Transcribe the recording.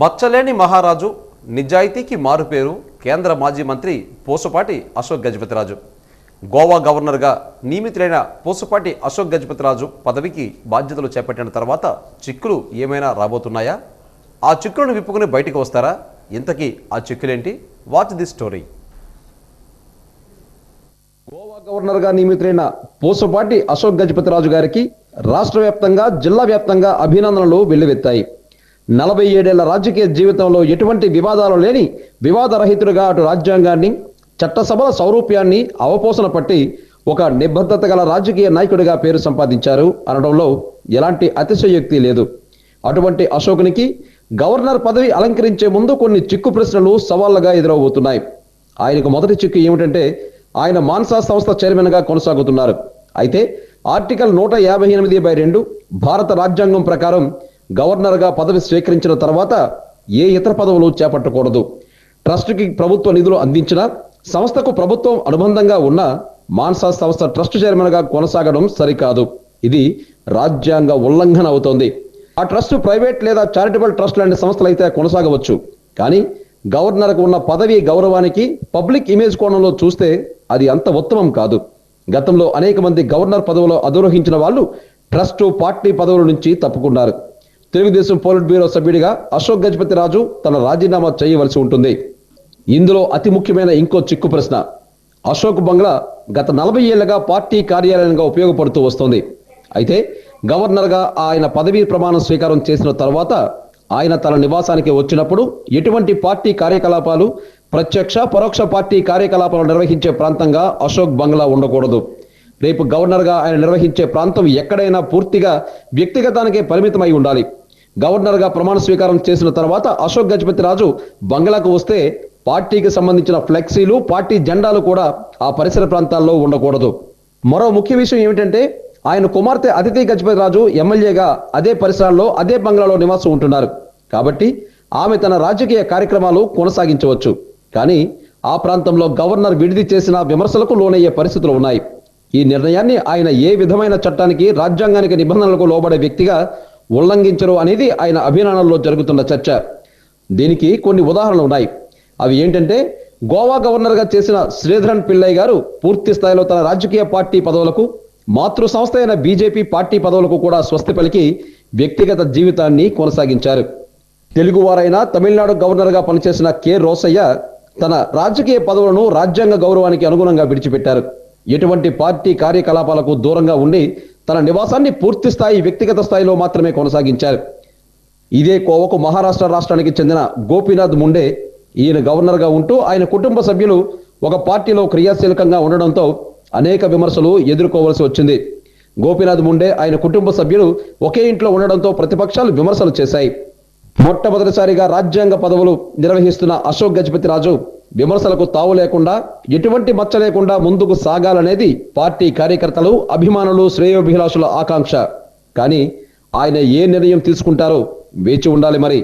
మచ్చలేని మహారాజు నిజాయితీకి మారుపేరు కేంద్ర మాజీ మంత్రి పూసపాటి అశోక్ గజపతిరాజు. గోవా గవర్నర్గా నియమితులైన పూసపాటి అశోక్ గజపతిరాజు పదవికి బాధ్యతలు చేపట్టిన తర్వాత చిక్కులు ఏమైనా రాబోతున్నాయా? ఆ చిక్కులను విప్పుకుని బయటకు వస్తారా? ఇంతకీ ఆ చిక్కులేంటి? Watch the story? గోవా గవర్నర్గా నియమితులైన పూసపాటి అశోక్ గజపతిరాజు గారికి రాష్ట్ర వ్యాప్తంగా జిల్లా వ్యాప్తంగా అభినందనలు వెల్లువెత్తాయి. నలభై ఏడేళ్ళ రాజకీయ జీవితంలో ఎటువంటి వివాదాలు లేని వివాదరహితుడిగా అటు రాజ్యాంగాన్ని చట్టసభల సౌరూప్యాన్ని అవపోసన పట్టి ఒక నిబద్ధత గల రాజకీయ నాయకుడిగా పేరు సంపాదించారు అనడంలో ఎలాంటి అతిశయోక్తి లేదు. అటువంటి అశోకునికి గవర్నర్ పదవి అలంకరించే ముందు కొన్ని చిక్కు ప్రశ్నలు సవాళ్ళుగా ఎదురవుతున్నాయి. ఆయనకు మొదటి చిక్కు ఏమిటంటే ఆయన మాన్సా సంస్థ చైర్మన్గా కొనసాగుతున్నారు. అయితే ఆర్టికల్ నూట యాభై ఎనిమిది బై రెండు భారత రాజ్యాంగం ప్రకారం గవర్నర్గా పదవి స్వీకరించిన తర్వాత ఏ ఇతర పదవులు చేపట్టకూడదు. ట్రస్టుకి ప్రభుత్వ నిధులు అందించినా సంస్థకు ప్రభుత్వం అనుబంధంగా ఉన్న మాన్సా సంస్థ ట్రస్ట్ చైర్మన్గా కొనసాగడం సరికాదు. ఇది రాజ్యాంగ ఉల్లంఘన అవుతోంది. ఆ ట్రస్ట్ ప్రైవేట్ లేదా చారిటబుల్ ట్రస్ట్ లాంటి సంస్థలు అయితే కొనసాగవచ్చు. కానీ గవర్నర్కు ఉన్న పదవి గౌరవానికి పబ్లిక్ ఇమేజ్ కోణంలో చూస్తే అది అంత ఉత్తమం కాదు. గతంలో అనేక మంది గవర్నర్ పదవిలో అధిరోహించిన వాళ్ళు ట్రస్టు పార్టీ పదవుల నుంచి తప్పుకున్నారు. తెలుగుదేశం పోలిట్ బ్యూరో సభ్యుడిగా అశోక్ గజపతి రాజు తన రాజీనామా చేయవలసి ఉంటుంది. ఇందులో అతి ముఖ్యమైన ఇంకో చిక్కు ప్రశ్న. అశోక్ బంగ్లా గత నలభై ఏళ్ళుగా పార్టీ కార్యాలయంగా ఉపయోగపడుతూ వస్తోంది. అయితే గవర్నర్గా ఆయన పదవీ ప్రమాణం స్వీకారం చేసిన తర్వాత ఆయన తన నివాసానికి వచ్చినప్పుడు ఎటువంటి పార్టీ కార్యకలాపాలు ప్రత్యక్ష పరోక్ష పార్టీ కార్యకలాపాలు నిర్వహించే ప్రాంతంగా అశోక్ బంగ్లా ఉండకూడదు. రేపు గవర్నర్గా ఆయన నిర్వహించే ప్రాంతం ఎక్కడైనా పూర్తిగా వ్యక్తిగతానికే పరిమితమై ఉండాలి. గవర్నర్గా ప్రమాణ స్వీకారం చేసిన తర్వాత అశోక్ గజపతి రాజు బంగ్లాకు వస్తే పార్టీకి సంబంధించిన ఫ్లెక్సీలు పార్టీ జెండాలు కూడా ఆ పరిసర ప్రాంతాల్లో ఉండకూడదు. మరో ముఖ్య విషయం ఏమిటంటే ఆయన కుమార్తె అతిథి గజపతి రాజు ఎమ్మెల్యేగా అదే పరిసరాల్లో అదే బంగ్లాలో నివాసం ఉంటున్నారు. కాబట్టి ఆమె తన రాజకీయ కార్యక్రమాలు కొనసాగించవచ్చు. కానీ ఆ ప్రాంతంలో గవర్నర్ విడిది చేసిన విమర్శలకు లోనయ్యే పరిస్థితులు ఉన్నాయి. ఈ నిర్ణయాన్ని ఆయన ఏ విధమైన చట్టానికి రాజ్యాంగానికి నిబంధనలకు లోబడే వ్యక్తిగా ఉల్లంఘించరు అనేది ఆయన అభిమానంలో జరుగుతున్న చర్చ. దీనికి కొన్ని ఉదాహరణలు ఉన్నాయి. అవి ఏంటంటే గోవా గవర్నర్గా చేసిన శ్రీధరన్ పిల్లయ్య గారు పూర్తి స్థాయిలో తన రాజకీయ పార్టీ పదవులకు మాతృ సంస్థ అయిన బీజేపీ పార్టీ పదవులకు కూడా స్వస్తి పలికి వ్యక్తిగత జీవితాన్ని కొనసాగించారు. తెలుగువారైన తమిళనాడు గవర్నర్గా పనిచేసిన కె. రోసయ్య తన రాజకీయ పదవులను రాజ్యాంగ గౌరవానికి అనుగుణంగా విడిచిపెట్టారు. ఎటువంటి పార్టీ కార్యకలాపాలకు దూరంగా ఉండి తన నివాసాన్ని పూర్తి స్థాయి వ్యక్తిగత స్థాయిలో మాత్రమే కొనసాగించారు. ఇదే కోవకు మహారాష్ట్ర రాష్ట్రానికి చెందిన గోపీనాథ్ ముండే ఈయన గవర్నర్గా ఉంటూ ఆయన కుటుంబ సభ్యులు ఒక పార్టీలో క్రియాశీలకంగా ఉండడంతో అనేక విమర్శలు ఎదుర్కోవలసి వచ్చింది. గోపీనాథ్ ముండే ఆయన కుటుంబ సభ్యులు ఒకే ఇంట్లో ఉండడంతో ప్రతిపక్షాలు విమర్శలు చేశాయి. మొట్టమొదటిసారిగా రాజ్యాంగ పదవులు నిర్వహిస్తున్న అశోక్ గజపతి రాజు విమర్శలకు తావు లేకుండా ఎటువంటి మచ్చ లేకుండా ముందుకు సాగాలనేది పార్టీ కార్యకర్తలు అభిమానులు శ్రేయోభిలాషుల ఆకాంక్ష. కానీ ఆయన ఏ నిర్ణయం తీసుకుంటారో వేచి ఉండాలి మరి.